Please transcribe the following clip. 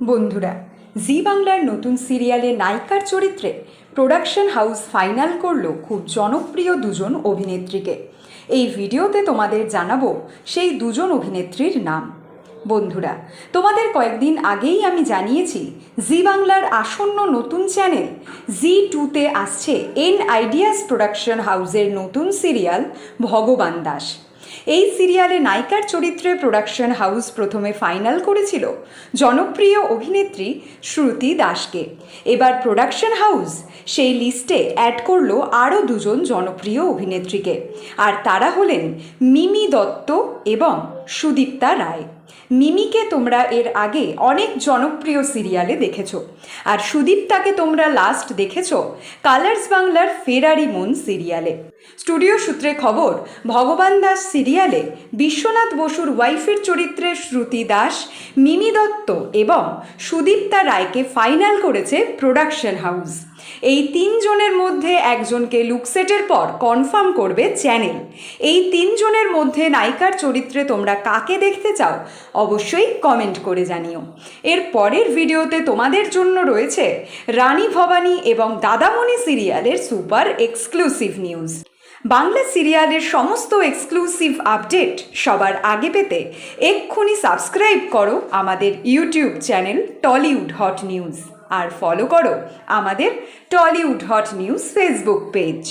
বন্ধুরা, জি বাংলার নতুন সিরিয়ালে নায়িকার চরিত্রে প্রোডাকশন হাউস ফাইনাল করল খুব জনপ্রিয় দুজন অভিনেত্রীকে। এই ভিডিওতে তোমাদের জানাব সেই দুজন অভিনেত্রীর নাম। বন্ধুরা, তোমাদের কয়েকদিন আগেই আমি জানিয়েছি, জি বাংলার আসন্ন নতুন চ্যানেল জি টুতে আসছে এন আইডিয়াস প্রোডাকশন হাউসের নতুন সিরিয়াল ভগবান দাস। এই সিরিয়ালে নায়িকার চরিত্রে প্রোডাকশন হাউস প্রথমে ফাইনাল করেছিল জনপ্রিয় অভিনেত্রী শ্রুতি দাসকে। এবার প্রোডাকশন হাউস সেই লিস্টে অ্যাড করল আরও দুজন জনপ্রিয় অভিনেত্রীকে। আর তারা হলেন মিমি দত্ত এবং সুদীপ্তা রায়। মিমিকে তোমরা এর আগে অনেক জনপ্রিয় সিরিয়ালে দেখেছ। আর সুদীপ্তাকে তোমরা লাস্ট দেখেছ কালার্স বাংলার ফেরারি মন সিরিয়ালে। স্টুডিও সূত্রে খবর, ভগবান দাস সিরিয়ালে বিশ্বনাথ বসুর ওয়াইফের চরিত্রে শ্রুতি দাস, মিমি দত্ত এবং সুদীপ্তা রায়কে ফাইনাল করেছে প্রোডাকশন হাউস এই তিনজনের মধ্যে একজনকে লুকসেটের পর কনফার্ম করবে চ্যানেল। এই তিনজনের মধ্যে নায়িকার চরিত্রে তোমরা কাকে দেখতে চাও অবশ্যই কমেন্ট করে জানিও। এর পরের ভিডিওতে তোমাদের জন্য রয়েছে রানী ভবানী এবং দাদামণি সিরিয়ালের সুপার এক্সক্লুসিভ নিউজ বাংলা সিরিয়ালের সমস্ত এক্সক্লুসিভ আপডেট সবার আগে পেতে এক্ষুনি সাবস্ক্রাইব করো আমাদের YouTube channel Tollywood hot news আর ফলো করো আমাদের Tollywood hot news Facebook page